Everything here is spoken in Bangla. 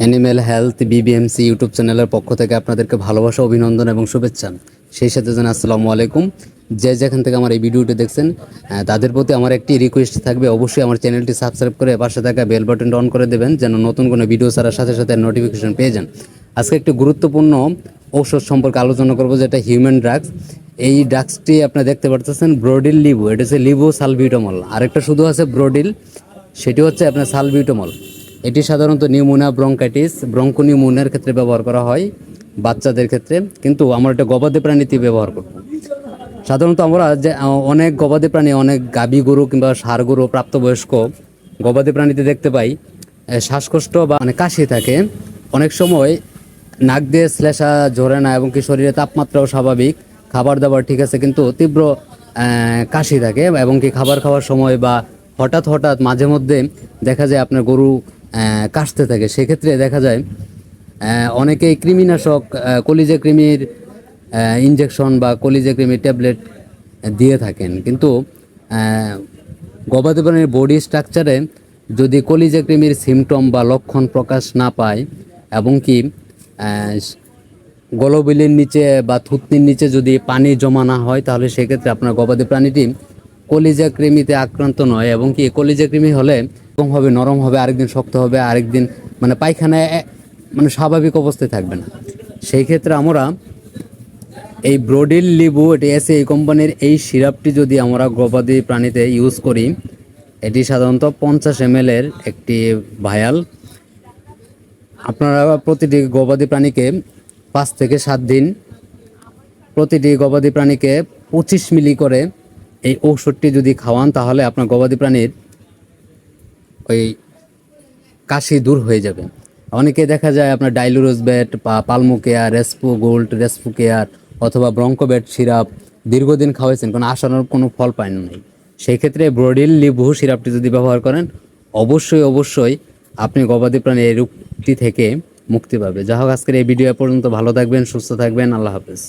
অ্যানিম্যাল হেলথ বিবিএমসি ইউটিউব চ্যানেলের পক্ষ থেকে আপনাদেরকে ভালোবাসা, অভিনন্দন এবং শুভেচ্ছা। সেই সাথে জানাই আসসালামু আলাইকুম। যে যেখান থেকে আমার এই ভিডিওটি দেখছেন তাদের প্রতি আমার একটি রিকোয়েস্ট থাকবে, অবশ্যই আমার চ্যানেলটি সাবস্ক্রাইব করে পাশে থাকা বেল বাটনটা অন করে দেবেন, যেন নতুন কোনো ভিডিও ছাড়ার সাথে সাথে নোটিফিকেশন পেয়ে যান। আজকে একটি গুরুত্বপূর্ণ ঔষধ সম্পর্কে আলোচনা করব, যেটা হিউম্যান ড্রাগস এই ড্রাগসটি আপনারা দেখতে পাচ্ছেন ব্রোডিল লিবু এটা হচ্ছে লিবু সালবিউটামল আরেকটা শুধু আছে ব্রোডিল সেটি হচ্ছে আপনার সালবিউটামল এটি সাধারণত নিউমোনিয়া ব্রঙ্কাইটিস ব্রঙ্কো ব্রঙ্কোনিউমোনিয়ার ক্ষেত্রে ব্যবহার করা হয়, বাচ্চাদের ক্ষেত্রে। কিন্তু আমরা এটা গবাদি প্রাণীতে ব্যবহার করব। সাধারণত আমরা যে অনেক গবাদি প্রাণী, অনেক গাভী গরু কিংবা সার গরু প্রাপ্তবয়স্ক গবাদি প্রাণীতে দেখতে পাই শ্বাসকষ্ট বা মানে কাশি থাকে। অনেক সময় নাক দিয়ে শ্লেষা ঝরে না এবং কি শরীরে তাপমাত্রাও স্বাভাবিক খাবার দাবার ঠিক আছে, কিন্তু তীব্র কাশি থাকে এবং কি খাবার খাওয়ার সময় বা হঠাৎ হঠাৎ মাঝে মধ্যে দেখা যায় আপনার গরু কাশতে থাকে। সেক্ষেত্রে দেখা যায় অনেকেই কৃমিনাশক কলিজা কৃমির ইনজেকশন বা কলিজা কৃমির ট্যাবলেট দিয়ে থাকেন। কিন্তু গবাদি প্রাণীর বডি স্ট্রাকচারে যদি কলিজা কৃমির সিমটম বা লক্ষণ প্রকাশ না পায় এবং কি গলবিলের নিচে বা থুতনির নিচে যদি পানি জমা না হয়, তাহলে সেক্ষেত্রে আপনার গবাদি প্রাণীটি কলিজা কৃমিতে আক্রান্ত নয় এবং কি, কলিজা কৃমি হলে এরকম হবে, নরম হবে, আরেকদিন শক্ত হবে, আরেকদিন মানে পায়খানায় মানে স্বাভাবিক অবস্থায় থাকবে না। সেই ক্ষেত্রে আমরা এই ব্রোডিল লিবু, এটি এসে এই কোম্পানির এই সিরাপটি যদি আমরা গবাদি প্রাণীতে ইউজ করি, এটি সাধারণত পঞ্চাশ এম এর একটি ভায়াল আপনারা প্রতিটি গবাদি প্রাণীকে পাঁচ থেকে সাত দিন, প্রতিটি গবাদি প্রাণীকে পঁচিশ মিলি করে এই ঔষধটি যদি খাওয়ান, তাহলে আপনার গবাদি প্রাণীর ওই কাশি দূর হয়ে যাবে। অনেকে দেখা যায় আপনার ডাইলুরোজ ব্যাট বা Pulmo care, Respo gold, Respo care অথবা ব্রঙ্কো ব্যাট সিরাপ দীর্ঘদিন খাওয়াইছেন, কোনো আসানোর কোনো ফল পান নাই। সেই ক্ষেত্রে ব্রোডিল লিবু সিরাপটি যদি ব্যবহার করেন, অবশ্যই অবশ্যই আপনি গবাদি প্রাণী এই রোগটি থেকে মুক্তি পাবে। যা হোক, আজকের এই ভিডিও পর্যন্ত ভালো থাকবেন, সুস্থ থাকবেন, আল্লাহ হাফেজ।